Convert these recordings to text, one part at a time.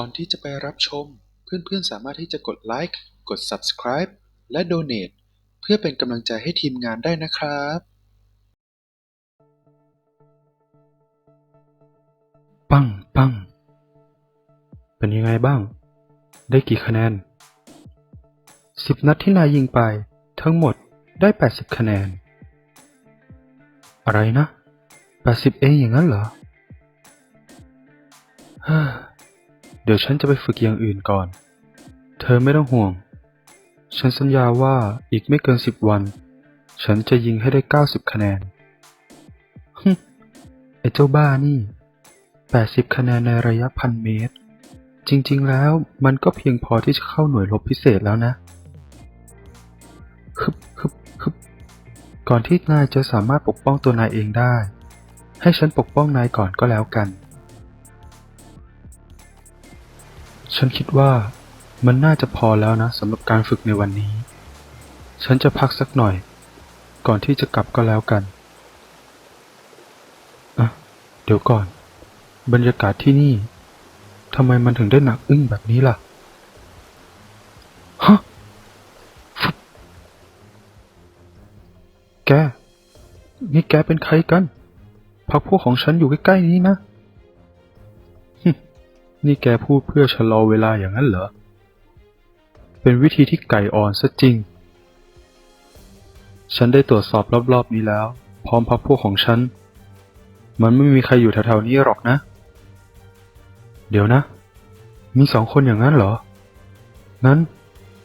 ก่อนที่จะไปรับชม เพื่อนๆ สามารถที่จะกดไลค์ กด Subscribe และ Donate เพื่อเป็นกำลังใจให้ทีมงานได้นะครับปังปังเป็นยังไงบ้าง ได้กี่คะแนนสิบนัดที่นายยิงไป ทั้งหมดได้แปดสิบคะแนน อะไรนะแปดสิบเองอย่างนั้นเหรอ ดี๋ยวฉันจะไปฝึกอย่างอื่นก่อน เธอไม่ต้องห่วง ฉันสัญญาว่าอีกไม่เกินสิบวัน ฉันจะยิงให้ได้เก้าสิบคะแนนฮึไอเจ้าบ้านี่80คะแนนในระยะพันเมตร จริงๆแล้วมันก็เพียงพอที่จะเข้าหน่วยรบพิเศษแล้วนะฮึบฮึบฮึบก่อนที่นายจะสามารถปกป้องตัวนายเองได้ ให้ฉันปกป้องนายก่อนก็แล้วกัน ฉันคิดว่ามันน่าจะพอแล้วนะสำหรับการฝึกในวันนี้ ฉันจะพักสักหน่อย ก่อนที่จะกลับก็แล้วกันอะเดี๋ยวก่อน บรรยากาศที่นี่ทำไมมันถึงได้หนักอึ้งแบบนี้ล่ะ ฮะ แก นี่แกเป็นใครกัน พักพวกของฉันอยู่ใกล้ๆนี้นะ นี่แกพูดเพื่อชะลอเวลาอย่างนั้นเหรอ เป็นวิธีที่ไก่อ่อนซะจริง ฉันได้ตรวจสอบรอบๆนี้แล้ว พร้อมพักพวกของฉัน มันไม่มีใครอยู่แถวๆนี้หรอกนะ เดี๋ยวนะ มีสองคนอย่างนั้นเหรองั้น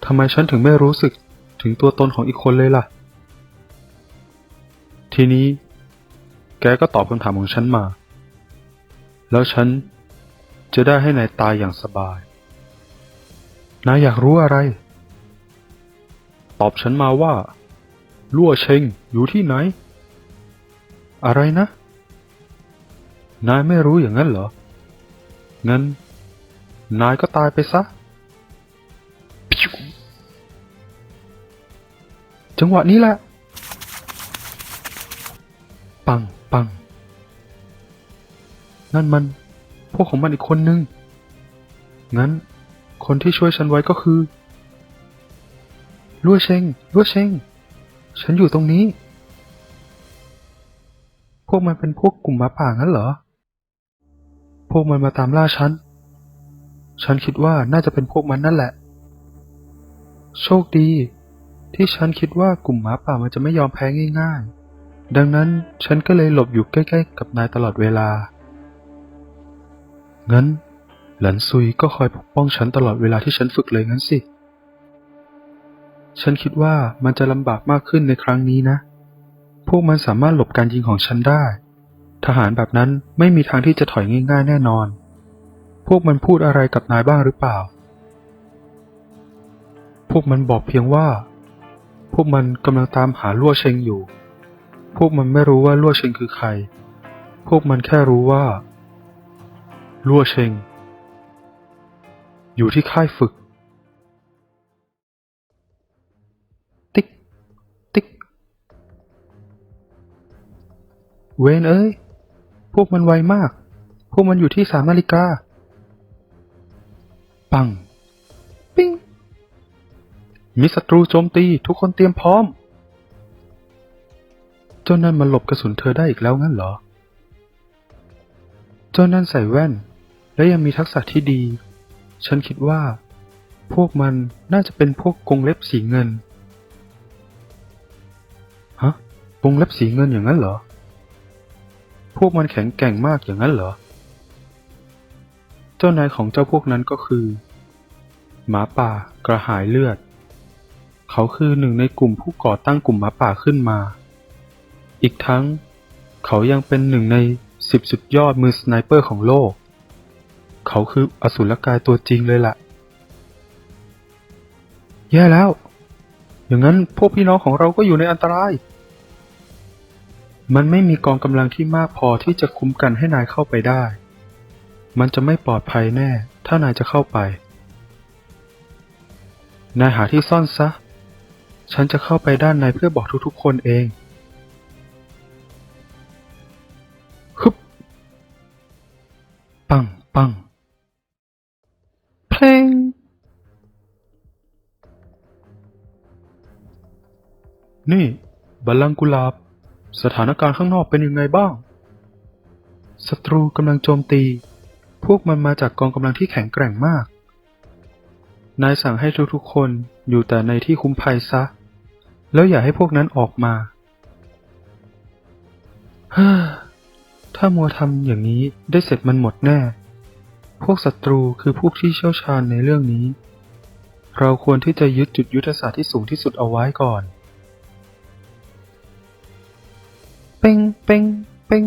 ทำไมฉันถึงไม่รู้สึกถึงตัวตนของอีกคนเลยล่ะ ทีนี้ แกก็ตอบคำถามของฉันมา แล้วฉัน จะได้ให้นายตายอย่างสบาย นายอยากรู้อะไร ตอบฉันมาว่า ลั่วเชงอยู่ที่ไหน อะไรนะ นายไม่รู้อย่างนั้นเหรอ งั้น นายก็ตายไปซะ จังหวะนี้แหละ ปังปัง นั่นมัน พวกของมันอีกคนนึง งั้น คนที่ช่วยฉันไว้ก็คือลั่วเชงลั่วเชง ฉันอยู่ตรงนี้ พวกมันเป็นพวกกลุ่มหมาป่างั้นเหรอ พวกมันมาตามล่าฉัน ฉันคิดว่าน่าจะเป็นพวกมันนั่นแหละ โชคดี ที่ฉันคิดว่ากลุ่มหมาป่ามันจะไม่ยอมแพ้ง่าย ๆ ดังนั้นฉันก็เลยหลบอยู่ใกล้ ๆ กับนายตลอดเวลา งั้น หลันซุยก็คอยปกป้องฉันตลอดเวลาที่ฉันฝึกเลยงั้นสิ ฉันคิดว่ามันจะลำบากมากขึ้นในครั้งนี้นะ พวกมันสามารถหลบการยิงของฉันได้ ทหารแบบนั้นไม่มีทางที่จะถอยง่ายๆแน่นอน พวกมันพูดอะไรกับนายบ้างหรือเปล่า พวกมันบอกเพียงว่า พวกมันกำลังตามหาลั่วเชงอยู่ พวกมันไม่รู้ว่าลั่วเชงคือใคร พวกมันแค่รู้ว่า ลั่วเชง อยู่ที่ค่ายฝึก ติ๊ก ติ๊ก เวนเอ้ย พวกมันไวมาก พวกมันอยู่ที่สามนาฬิกา ปัง ปิ้ง มีศัตรูโจมตีทุกคนเตรียมพร้อม เจ้านั่นมันหลบกระสุนเธอได้อีกแล้วงั้นเหรอ เจ้านั่นใส่แว่น และยังมีทักษะที่ดี ฉันคิดว่า พวกมันน่าจะเป็นพวกกรงเล็บสีเงิน ฮะกรงเล็บสีเงินอย่างนั้นเหรอ พวกมันแข็งแกร่งมากอย่างนั้นเหรอ เจ้านายของเจ้าพวกนั้นก็คือ หมาป่ากระหายเลือด เขาคือหนึ่งในกลุ่มผู้ก่อตั้งกลุ่มหมาป่าขึ้นมา อีกทั้ง เขายังเป็นหนึ่งในสิบสุดยอดมือสไนเปอร์ของโลก เขาคืออสุรกายตัวจริงเลยล่ะ แย่แล้ว อย่างนั้นพวกพี่น้องของเราก็อยู่ในอันตราย มันไม่มีกองกำลังที่มากพอที่จะคุ้มกันให้นายเข้าไปได้ มันจะไม่ปลอดภัยแน่ ถ้านายจะเข้าไป นายหาที่ซ่อนซะ ฉันจะเข้าไปด้านในเพื่อบอกทุกๆคนเองฮึบปังปัง นี่บัลลังก์กุลาบ สถานการณ์ข้างนอกเป็นยังไงบ้าง ศัตรูกำลังโจมตี พวกมันมาจากกองกำลังที่แข็งแกร่งมาก นายสั่งให้ทุกๆคนอยู่แต่ในที่คุ้มภัยซะ แล้วอย่าให้พวกนั้นออกมาฮ่าถ้ามัวทำอย่างนี้ได้เสร็จมันหมดแน่ พวกศัตรูคือพวกที่เชี่ยวชาญในเรื่องนี้ เราควรที่จะยึดจุดยุทธศาสตร์ที่สูงที่สุดเอาไว้ก่อน เป้งเป้งเป้ง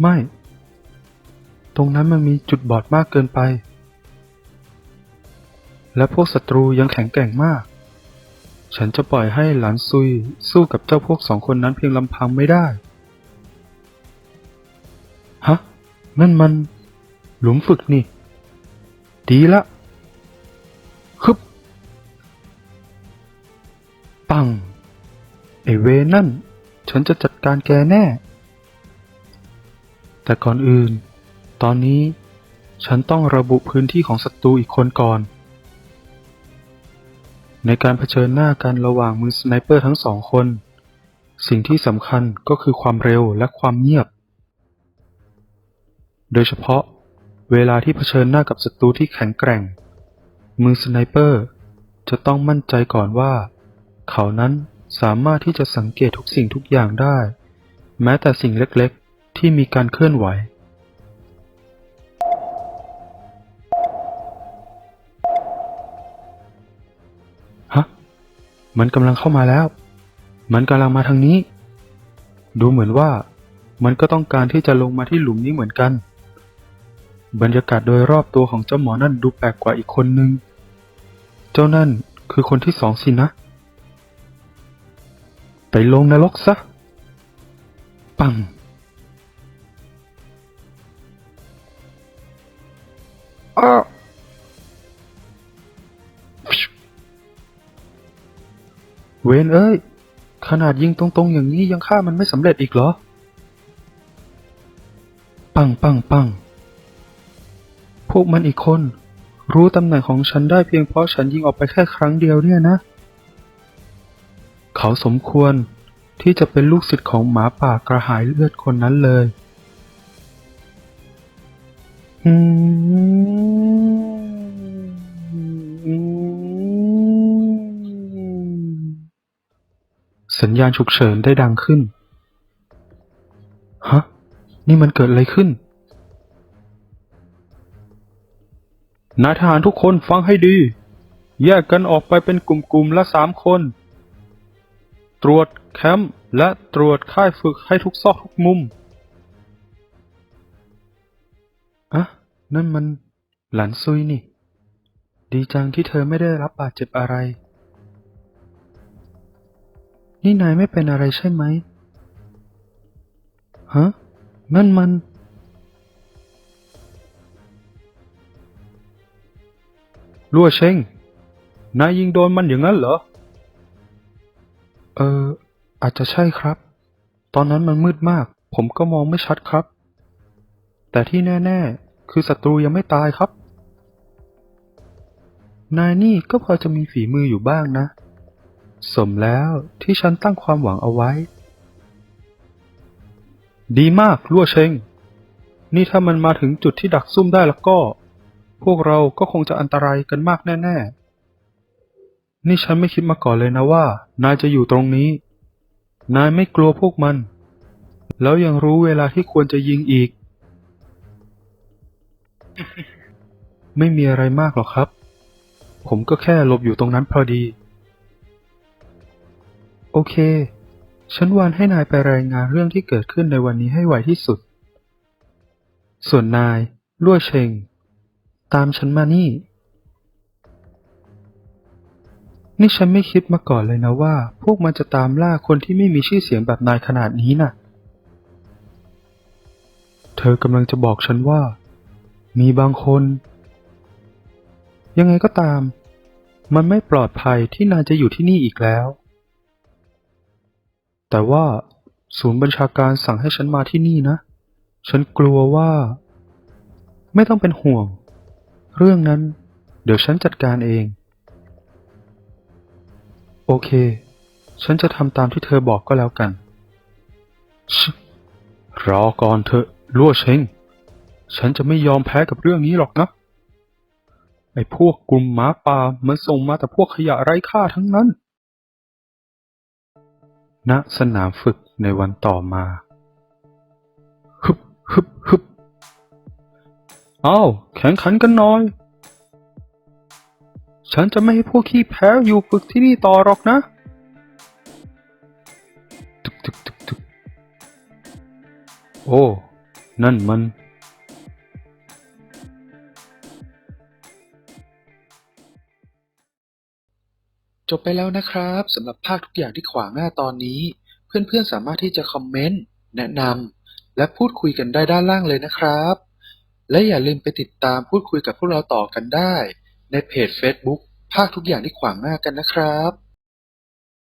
ไม่ ตรงนั้นมันมีจุดบอดมากเกินไป และพวกศัตรูยังแข็งแกร่งมาก ฉันจะปล่อยให้หลานซุยสู้กับเจ้าพวกสองคนนั้นเพียงลำพังไม่ได้ ฮะ นั่นมัน หลุมฝึกนี่ ดีละฮึบปัง ไอเวนั่น ฉันจะจัดการแกแน่ แต่ก่อนอื่น ตอนนี้ฉันต้องระบุพื้นที่ของศัตรูอีกคนก่อน ในการเผชิญหน้ากันระหว่างมือสไนเปอร์ทั้งสองคน สิ่งที่สำคัญก็คือความเร็วและความเงียบ โดยเฉพาะ เวลาที่เผชิญหน้ากับศัตรูที่แข็งแกร่ง มือสไนเปอร์จะต้องมั่นใจก่อนว่า เขานั้น สามารถที่จะสังเกตทุกสิ่งทุกอย่างได้ แม้แต่สิ่งเล็กๆ ที่มีการเคลื่อนไหว ฮะ มันกำลังเข้ามาแล้ว มันกำลังมาทางนี้ ดูเหมือนว่ามันก็ต้องการที่จะลงมาที่หลุมนี้เหมือนกัน บรรยากาศโดยรอบตัวของเจ้าหมอนั่นดูแปลกกว่าอีกคนนึง เจ้านั่นคือคนที่สองสินะ ไปลงนรกซะ ปัง อ้าวเวนเอ้ย ขนาดยิงตรงๆอย่างนี้ยังฆ่ามันไม่สำเร็จอีกเหรอ ปังปังปัง พวกมันอีกคน รู้ตำแหน่งของฉันได้เพียงเพราะฉันยิงออกไปแค่ครั้งเดียวเนี่ยนะ เขาสมควรที่จะเป็นลูกศิษย์ของหมาป่ากระหายเลือดคนนั้นเลยอืสัญญาณฉุกเฉินได้ดังขึ้น ฮะ นี่มันเกิดอะไรขึ้น นายทหารทุกคนฟังให้ดี แยกกันออกไปเป็นกลุ่มๆละสามคน ตรวจแคมป์และตรวจค่ายฝึกให้ทุกซอกทุกมุมอะนั่นมันหลานซุยนี่ ดีจังที่เธอไม่ได้รับบาดเจ็บอะไร นี่นายไม่เป็นอะไรใช่ไหมฮะนั่นมัน ลั่วเชงนายยิงโดนมันอย่างนั้นเหรอ เออ อาจจะใช่ครับ ตอนนั้นมันมืดมาก ผมก็มองไม่ชัดครับ แต่ที่แน่ ๆ คือศัตรูยังไม่ตายครับ นายนี่ก็พอจะมีฝีมืออยู่บ้างนะ สมแล้วที่ฉันตั้งความหวังเอาไว้ ดีมากลั่วเชงนี่ถ้ามันมาถึงจุดที่ดักซุ่มได้แล้วก็ พวกเราก็คงจะอันตรายกันมากแน่ ๆ นี่ฉันไม่คิดมาก่อนเลยนะว่า นายจะอยู่ตรงนี้ นายไม่กลัวพวกมัน แล้วยังรู้เวลาที่ควรจะยิงอีก ไม่มีอะไรมากหรอกครับ ผมก็แค่หลบอยู่ตรงนั้นพอดี โอเค ฉันวานให้นายไปรายงานเรื่องที่เกิดขึ้นในวันนี้ให้ไวที่สุด ส่วนนาย ลั่วเชง ตามฉันมานี่ นี่ฉันไม่คิดมาก่อนเลยนะว่า พวกมันจะตามล่าคนที่ไม่มีชื่อเสียงแบบนายขนาดนี้น่ะ เธอกำลังจะบอกฉันว่า มีบางคน ยังไงก็ตาม มันไม่ปลอดภัยที่นายจะอยู่ที่นี่อีกแล้ว แต่ว่าศูนย์บัญชาการสั่งให้ฉันมาที่นี่นะ ฉันกลัวว่า ไม่ต้องเป็นห่วง เรื่องนั้น เดี๋ยวฉันจัดการเอง โอเค ฉันจะทำตามที่เธอบอกก็แล้วกันชิรอก่อนเถอะลั่วเชงฉันจะไม่ยอมแพ้กับเรื่องนี้หรอกนะ ไอ้พวกกลุ่มหมาป่ามันส่งมาแต่พวกขยะไร้ค่าทั้งนั้น ณ สนามฝึกในวันต่อมา ฮึบฮึบฮึบอ้าว แข่งขันกันหน่อย ฉันจะไม่ให้พวกขี้แพ้อยู่ฝึกที่นี่ต่อหรอกนะตึกตึกตึกตึกโอ้ นั่นมันจบไปแล้วนะครับสำหรับภาคทุกอย่างที่ขวางหน้าตอนนี้ เพื่อนๆสามารถที่จะคอมเมนต์แนะนำและพูดคุยกันได้ด้านล่างเลยนะครับ และอย่าลืมไปติดตามพูดคุยกับพวกเราต่อกันได้ ในเพจ Facebook ภาคทุกอย่างที่ขวางหน้ากันนะครับ